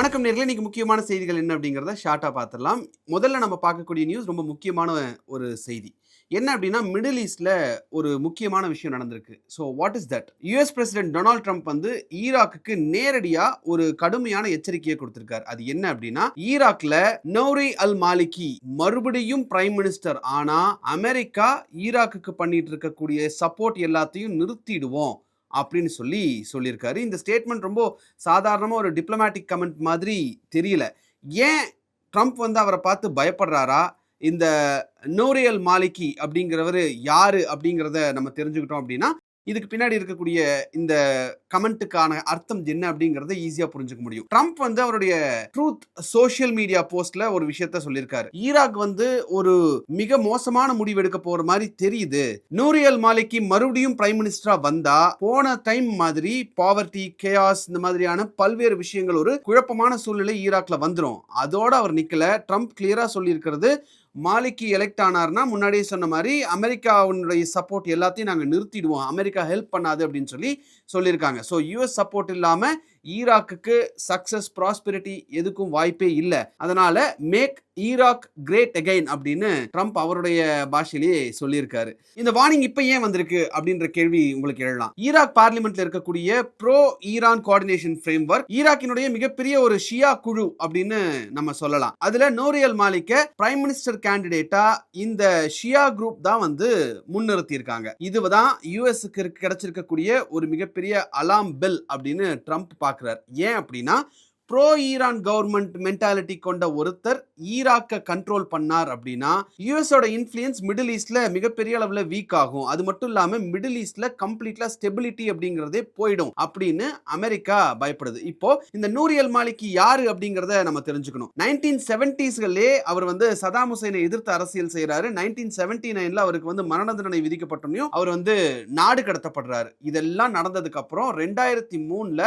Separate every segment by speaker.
Speaker 1: வணக்கம் நேரில் இன்னைக்கு முக்கியமான செய்திகள் என்ன அப்படிங்கிறத ஷார்ட்டாக பார்த்துடலாம். முதல்ல நம்ம பார்க்கக்கூடிய நியூஸ் ரொம்ப முக்கியமான ஒரு செய்தி. என்ன அப்படின்னா மிடில் ஈஸ்டில் ஒரு முக்கியமான விஷயம் நடந்திருக்கு. So what is that US president Donald Trump வந்து ஈராக்குக்கு நேரடியாக ஒரு கடுமையான எச்சரிக்கையை கொடுத்துருக்காரு. அது என்ன அப்படின்னா ஈராக்ல நௌரி அல் மாலிகி மறுபடியும் பிரைம் மினிஸ்டர் ஆனால் அமெரிக்கா ஈராக்குக்கு பண்ணிட்டு இருக்கக்கூடிய சப்போர்ட் எல்லாத்தையும் நிறுத்திடுவோம். அப்படின்னு சொல்லி சொல்லியிருக்காரு. இந்த ஸ்டேட்மெண்ட் ரொம்ப சாதாரணமாக ஒரு டிப்ளமேட்டிக் கமெண்ட் மாதிரி தெரியல. ஏன் ட்ரம்ப் வந்து அவரை பார்த்து பயப்படுறாரா? இந்த நோரியல் மாலிகி அப்படிங்கிறவர் யாரு அப்படிங்கிறத நம்ம தெரிஞ்சுக்கிட்டோம் அப்படின்னா இதுக்கு பின்னாடி இருக்கக்கூடிய இந்த கமெண்ட்டுக்கான அர்த்தம் என்ன அப்படிங்கறத ஈஸியா புரிஞ்சுக்க முடியும். ட்ரம்ப் வந்து அவருடைய ட்ரூத் சோஷியல் மீடியா போஸ்ட்ல ஒரு விஷயத்த சொல்லியிருக்காரு. ஈராக் வந்து ஒரு மிக மோசமான முடிவு எடுக்க போற மாதிரி தெரியுது. நூரியல் மாலிகி மறுபடியும் பிரைம் மினிஸ்டரா வந்தா போன டைம் மாதிரி பாவர்ட்டி கேஆஸ் இந்த மாதிரியான பல்வேறு விஷயங்கள் ஒரு குழப்பமான சூழ்நிலை ஈராக்ல வந்துடும் அதோட அவர் நிக்கல. ட்ரம்ப் கிளியரா சொல்லியிருக்கிறது மாலிக்கி எலெக்ட் ஆனார்னா முன்னாடியே சொன்ன மாதிரி அமெரிக்காவுடைய சப்போர்ட் எல்லாத்தையும் நாங்கள் நிறுத்திடுவோம். அமெரிக்கா ஹெல்ப் பண்ணாது அப்படின்னு சொல்லி சொல்லியிருக்காங்க. ஸோ யூஎஸ் சப்போர்ட் இல்லாமல் ஈராக்குக்கு சக்சஸ் ப்ராஸ்பெரிட்டி எதுக்கும் வாய்ப்பே இல்லை. அதனால மேக் ஈராக் கிரேட் அகைன் அப்படின்னு ட்ரம்ப் அவருடைய பாஷையிலேயே சொல்லியிருக்காரு. இந்த வார்னிங் இப்போ ஏன் வந்திருக்கு அப்படின்ற கேள்வி உங்களுக்கு எழலாம். ஈராக் பார்லிமெண்ட்ல இருக்கக்கூடிய pro Iran coordination framework ஈராக்கினுடைய மிகப்பெரிய ஒரு ஷியா குழு அப்படின்னு நம்ம சொல்லலாம். அதுல நோரியல் மாலிக்க பிரைம் மினிஸ்டர் கேண்டிடேட்டா இந்த ஷியா குரூப் தான் வந்து முன்னிறுத்தி இருக்காங்க இதுதான் யூஎஸ்க்கு கிடைச்சிருக்கக்கூடிய ஒரு மிகப்பெரிய அலாம் பெல் அப்படின்னு ட்ரம்ப் பார்க்குறார். ஏன் அப்படின்னா ப்ரோ ஈரான் கவர்மெண்ட் மென்டாலிட்டி கொண்ட ஒருத்தர் ஈராக்கை கண்ட்ரோல் பண்ணார் அப்படின்னா யூஎஸோட இன்ஃப்ளூயன்ஸ் மிடில் ஈஸ்ட்ல மிகப்பெரிய அளவில் வீக் ஆகும். அது மட்டும் இல்லாமல் மிடில் ஈஸ்ட்ல கம்ப்ளீட்டாக ஸ்டெபிலிட்டி அப்படிங்கிறதே போயிடும் அப்படின்னு அமெரிக்கா பயப்படுது. இப்போ இந்த நூரியல் மாலிக்கு யாரு அப்படிங்கிறத நம்ம தெரிஞ்சுக்கணும். நைன்டீன் செவன்டிஸ்களே அவர் வந்து சதாம் ஹுசைனை எதிர்த்து அரசியல் செய்யறாரு நைன்டீன் செவன்டி நைன்ல அவருக்கு வந்து மரண தண்டனை விதிக்கப்பட்டனையும் அவர் வந்து நாடு கடத்தப்படுறாரு. இதெல்லாம் நடந்ததுக்கு அப்புறம் ரெண்டாயிரத்தி மூணுல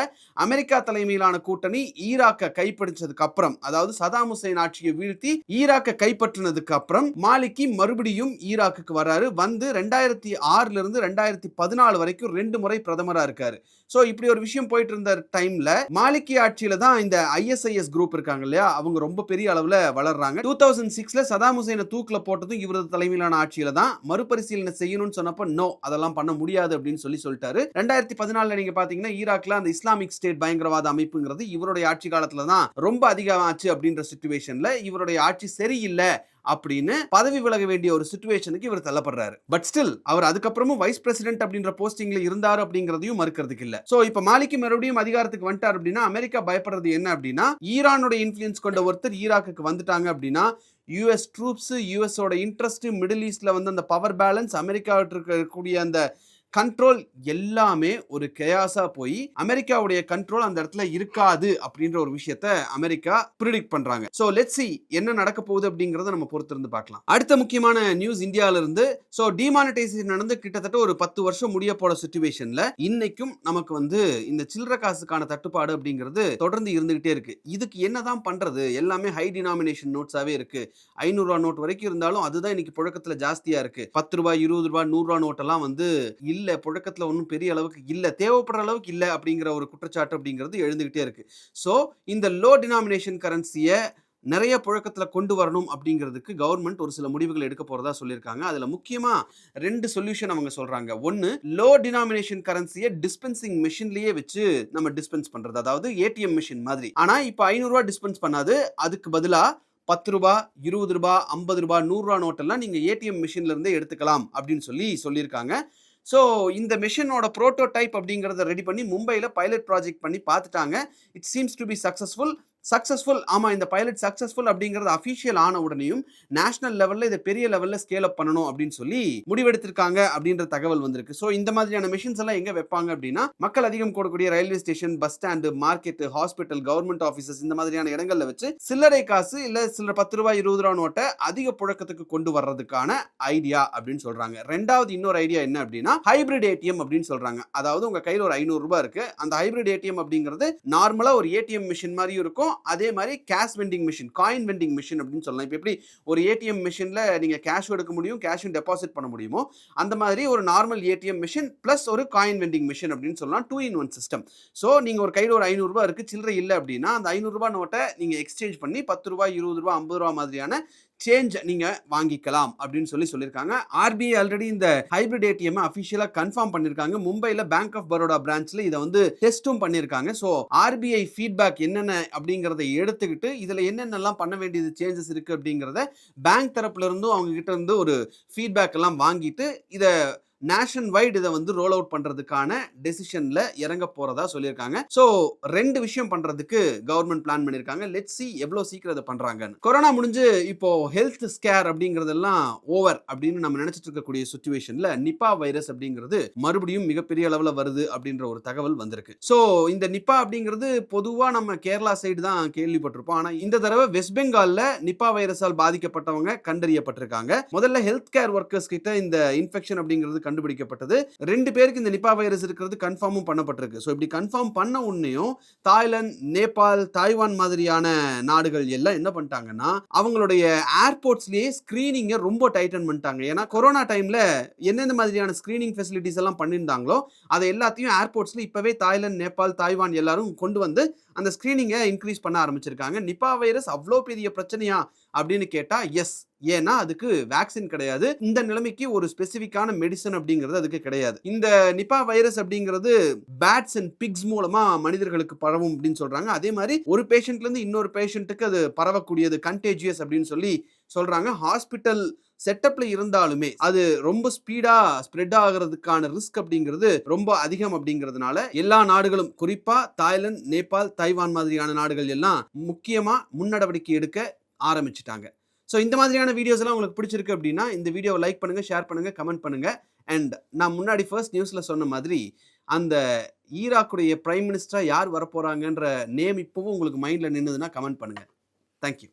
Speaker 1: அமெரிக்கா தலைமையிலான கூட்டணி ஈராக்கை கைப்பிடிச்சதுக்கு அப்புறம் அதாவது சதாம் ஹுசைன் ஆட்சியை வீழ்த்தி ஈராக்கை கைப்பற்றினதுக்கு அப்புறம் மாலிக்கி மறுபடியும் ஈராக்குக்கு வராரு வந்து ரெண்டாயிரத்தி ஆறுல இருந்து ரெண்டாயிரத்தி பதினாலு வரைக்கும் ரெண்டு முறை பிரதமரா இருக்காரு. சோ இப்படி ஒரு விஷயம் போயிட்டு இருந்த டைம்ல மாலிக்கி ஆட்சியில தான் இந்த ஐஎஸ்ஐஎஸ் குரூப் இருக்காங்க இல்லையா? அவங்க ரொம்ப பெரிய அளவுல வளர்றாங்க. டூ தௌசண்ட் சிக்ஸ்ல சதாம் ஹுசைனை தூக்குல போட்டதும் இவரது தலைமையிலான ஆட்சியில தான் மறுபரிசீலனை செய்யணும்னு சொன்னப்ப நோ அதெல்லாம் பண்ண முடியாது அப்படின்னு சொல்லி சொல்லிட்டாரு. ரெண்டாயிரத்தி பதினாலுல நீங்க பாத்தீங்கன்னா ஈராக்ல அந்த இஸ்லாமிக் ஸ்டேட் பயங்கரவாத அமைப்புங்கிறது இவருடைய ஆட்சி காலத்துல தான் ரொம்ப அதிகம் ஆச்சு அப்படின்ற சுச்சுவேஷன்ல இவருடைய ஆட்சி சரியில்லை அப்படின்னு பதவி விலக வேண்டிய ஒரு சுச்சுவேஷனுக்கு இவர் தள்ளப்படுறாரு. பட் ஸ்டில் அவர் அதுக்கப்புறமும் வைஸ் பிரசிடென்ட் அப்படின்ற போஸ்டிங்ல இருந்தார் அப்படிங்கிறதையும் மறுக்கிறதுக்கு இல்ல. சோ இப்ப மாலிக்கு மறுபடியும் அதிகாரத்துக்கு வந்துட்டார் அப்படின்னா அமெரிக்கா பயப்படுறது என்ன அப்படின்னா ஈரானோட இன்ஃபுளுன்ஸ் கொண்ட ஒருத்தர் ஈராக்குக்கு வந்துட்டாங்க அப்படின்னா யூஎஸ் ட்ரூப்ஸ் யூஎஸோட இன்ட்ரெஸ்ட் மிடில் ஈஸ்ட்ல வந்து அந்த பவர் பேலன்ஸ் அமெரிக்காவிட்டு இருக்கக்கூடிய அந்த கண்ட்ரோல் எல்லாமே ஒரு கெயாஸா போய் அமெரிக்காவுடைய கண்ட்ரோல் அந்த இடத்துல இருக்காது அப்படின்ற ஒரு விஷயத்த அமெரிக்கா ப்ரிடிக்ட் பண்றாங்க. ஸோ லெட் சி என்ன நடக்க போகுது அப்படிங்கறத நம்ம பொறுத்திருந்து பார்க்கலாம். அடுத்த முக்கியமான நியூஸ் இந்தியாவில இருந்து ஸோ டிமானிட்டைசேஷன் நடந்து கிட்டத்தட்ட ஒரு பத்து வருஷம் முடிய போற சுச்சுவேஷன்ல இன்னைக்கும் நமக்கு வந்து இந்த சில்லற காசுக்கான தட்டுப்பாடு அப்படிங்கிறது தொடர்ந்து இருந்துகிட்டே இருக்கு. இதுக்கு என்னதான் பண்றது? எல்லாமே ஹை டினாமினேஷன் நோட்ஸாவே இருக்கு. ஐநூறுரூவா நோட் வரைக்கும் இருந்தாலும் அதுதான் இன்னைக்கு புழக்கத்துல ஜாஸ்தியா இருக்கு. பத்து ரூபாய் இருபது ரூபாய் நூறுரூவா நோட்டெல்லாம் வந்து இல்ல இல்லை புழக்கத்தில் ஒன்றும் பெரிய அளவுக்கு இல்லை தேவைப்படுற அளவுக்கு இல்லை அப்படிங்கிற ஒரு குற்றச்சாட்டு அப்படிங்கிறது எழுந்துகிட்டே இருக்குது ஸோ இந்த லோ டினாமினேஷன் கரன்சியை நிறைய புழக்கத்தில் கொண்டு வரணும் அப்படிங்கிறதுக்கு கவர்மெண்ட் ஒரு சில முடிவுகள் எடுக்க போகிறதா சொல்லியிருக்காங்க. அதில் முக்கியமாக ரெண்டு சொல்யூஷன் அவங்க சொல்கிறாங்க ஒன்று லோ டினாமினேஷன் கரன்சியை டிஸ்பென்சிங் மிஷின்லேயே வச்சு நம்ம டிஸ்பென்ஸ் பண்ணுறது அதாவது ஏடிஎம் மிஷின் மாதிரி. ஆனால் இப்போ ஐநூறுரூவா டிஸ்பென்ஸ் பண்ணாது. அதுக்கு பதிலாக பத்து ரூபா இருபது ரூபா ஐம்பது ரூபா நூறுரூவா நோட்டெல்லாம் நீங்கள் ஏடிஎம் மிஷின்லேருந்தே எடுத்துக்கலாம் அப்படின்னு சொல்லி சொல்லியிருக்காங்க. ஸோ இந்த மிஷினோட ப்ரோட்டோடைப் அப்படிங்கிறத ரெடி பண்ணி மும்பையில் பைலட் ப்ராஜெக்ட் பண்ணி பார்த்துட்டாங்க. It seems to be successful successful ஆமாம் இந்த பைலட் சக்ஸஸ்ஃபுல் அப்படிங்கிறது அஃபிஷியல் ஆன உடனேயும் நேஷனல் லெவலில் இதை பெரிய லெவலில் ஸ்கேல் அப் பண்ணணும் அப்படின்னு சொல்லி முடிவெடுத்திருக்காங்க அப்படின்ற தகவல் வந்திருக்கு. ஸோ இந்த மாதிரியான மிஷின்ஸ் எல்லாம் எங்கே வைப்பாங்க அப்படின்னா மக்கள் அதிகம் கூடக்கூடிய railway station bus stand market hospital government offices இந்த மாதிரியான இடங்களில் வச்சு சில்லறை காசு இல்லை சில பத்து ரூபாய் இருபது ரூபா நோட்டை அதிக புழக்கத்துக்கு கொண்டு வர்றதுக்கான ஐடியா அப்படின்னு சொல்கிறாங்க ரெண்டாவது இன்னொரு ஐடியா என்ன அப்படின்னா ஹைபிரிட் ஏடிஎம் அப்படின்னு சொல்கிறாங்க அதாவது உங்கள் கையில் ஒரு ஐநூறுரூபா இருக்குது அந்த ஹைபிரிட் ஏடிஎம் அப்படிங்கிறது நார்மலாக ஒரு ஏடிஎம் மிஷின் மாதிரி இருக்கும். அதே மாதிரி cash vending machine coin vending machine அப்படின்னு சொல்லலாம். இப்போ எப்படி ஒரு ஏடிஎம் மிஷினில் நீங்கள் கேஷ் எடுக்க முடியும் கேஷும் டெபாசிட் பண்ண முடியுமோ அந்த மாதிரி ஒரு நார்மல் ஏடிஎம் மிஷின் ப்ளஸ் ஒரு காயின் வெண்டிங் மிஷின் அப்படின்னு சொல்லலாம் two in one system so நீங்கள் ஒரு கையில் ஒரு ஐநூறுரூவா இருக்குது சில்லறை இல்லை அப்படின்னா அந்த ஐநூறுரூவா நோட்டை நீங்கள் எக்ஸ்சேஞ்ச் பண்ணி பத்து ரூபா இருபது ரூபா ஐம்பது ரூபா மாதிரியான சேஞ்ச் நீங்க வாங்கிக்கலாம் அப்படின்னு சொல்லி சொல்லியிருக்காங்க. ஆர்பிஐ ஆல்ரெடி இந்த ஹைபிரிட் ஏடிஎம் அபிஷியலா கன்ஃபார்ம் பண்ணிருக்காங்க மும்பைல பேங்க் ஆஃப் பரோடா பிரான்ச்ல இதை வந்து டெஸ்டும் பண்ணியிருக்காங்க. ஸோ ஆர்பிஐ ஃபீட்பேக் என்னென்ன அப்படிங்கிறத எடுத்துக்கிட்டு இதுல என்னென்னலாம் பண்ண வேண்டியது சேஞ்சஸ் இருக்கு அப்படிங்கிறத பேங்க் தரப்புல இருந்தும் அவங்க கிட்ட இருந்து ஒரு ஃபீட்பேக் எல்லாம் வாங்கிட்டு இதை நேஷன் வைடு இதை வந்து ரோல் அவுட் பண்றதுக்கான டெசிஷன்ல இறங்க போறதா சொல்லியிருக்காங்க. ஸோ ரெண்டு விஷயம் பண்றதுக்கு கவர்மெண்ட் பிளான் பண்ணியிருக்காங்க. லெட் சி எவ்வளோ சீக்கிரம் இதை பண்றாங்கன்னு. கொரோனா முடிஞ்சு இப்போ ஹெல்த் ஸ்கேர் அப்படிங்கிறதெல்லாம் ஓவர் அப்படின்னு நம்ம நினைச்சிட்டு இருக்கக்கூடிய சுச்சுவேஷன்ல நிப்பா வைரஸ் அப்படிங்கிறது மறுபடியும் மிகப்பெரிய அளவில் வருது அப்படின்ற ஒரு தகவல் வந்திருக்கு. ஸோ இந்த நிப்பா அப்படிங்கிறது பொதுவாக நம்ம கேரளா சைடு தான் கேள்விப்பட்டிருப்போம். ஆனால் இந்த தடவை வெஸ்ட் பெங்காலில் நிப்பா வைரஸால் பாதிக்கப்பட்டவங்க கண்டறியப்பட்டிருக்காங்க. முதல்ல ஹெல்த் கேர் ஒர்க்கர்ஸ் கிட்ட இந்த இன்ஃபெக்ஷன் அப்படிங்கிறது கண்டுபிடிக்கப்பட்டது. ரெண்டு பேருக்கு இந்த நிப்பா வைரஸ் இருக்கிறது கன்ஃபார்மும் பண்ணப்பட்டிருக்கு. ஸோ இப்படி கன்ஃபார்ம் பண்ண உன்னையும் தாய்லாந்து நேபாள் தாய்வான் மாதிரியான நாடுகள் எல்லாம் என்ன பண்ணிட்டாங்கன்னா அவங்களுடைய ஏர்போர்ட்ஸ்லேயே ஸ்கிரீனிங்கை ரொம்ப டைட்டன் பண்ணிட்டாங்க. ஏன்னா கொரோனா டைமில் எந்தெந்த மாதிரியான ஸ்கிரீனிங் ஃபெசிலிட்டிஸ் எல்லாம் பண்ணியிருந்தாங்களோ அதை எல்லாத்தையும் ஏர்போர்ட்ஸில் இப்போவே தாய்லாந்து நேபாள் தாய்வான் எல்லாரும் கொண்டு வந்து அந்த ஸ்கிரீனிங்கை இன்க்ரீஸ் பண்ண ஆரம்பிச்சிருக்காங்க. நிப்பா வைரஸ் அவ்வளோ பெரிய பிரச்சனையா அப்படின்னு கேட்டால் எஸ் ஏன்னா அதுக்கு வேக்சின் கிடையாது. இந்த நிலைமைக்கு ஒரு ஸ்பெசிஃபிக்கான மெடிசன் அப்படிங்கிறது அதுக்கு கிடையாது. இந்த நிபா வைரஸ் அப்படிங்கிறது பேட்ஸ் அண்ட் பிக்ஸ் மூலமா மனிதர்களுக்கு பரவும் அப்படின்னு சொல்றாங்க. அதே மாதிரி ஒரு பேஷண்ட்ல இருந்து இன்னொரு பேஷண்ட்டுக்கு அது பரவக்கூடியது கண்டேஜியஸ் அப்படின்னு சொல்லி சொல்றாங்க. ஹாஸ்பிட்டல் செட்டப்ல இருந்தாலுமே அது ரொம்ப ஸ்பீடா ஸ்ப்ரெட் ஆகிறதுக்கான ரிஸ்க் அப்படிங்கிறது ரொம்ப அதிகம் அப்படிங்கிறதுனால எல்லா நாடுகளும் குறிப்பா தாய்லாந்து நேபாள் தைவான் மாதிரியான நாடுகள் எல்லாம் முக்கியமா முன்னடவடிக்கை எடுக்க ஆரம்பிச்சிட்டாங்க. ஸோ இந்த மாதிரியான வீடியோஸ் எல்லாம் உங்களுக்கு பிடிச்சிருக்கு அப்படின்னா இந்த வீடியோவை லைக் பண்ணுங்க ஷேர் பண்ணுங்க கமெண்ட் பண்ணுங்க. அண்ட் நான் முன்னாடி ஃபர்ஸ்ட் நியூஸ்ல சொன்ன மாதிரி அந்த ஈராக்குடைய பிரைம் மினிஸ்டரா யார் வரப்போறாங்கன்ற நேம் இப்போவும் உங்களுக்கு மைண்ட்ல நின்றுதுன்னா கமெண்ட் பண்ணுங்க. தேங்க்யூ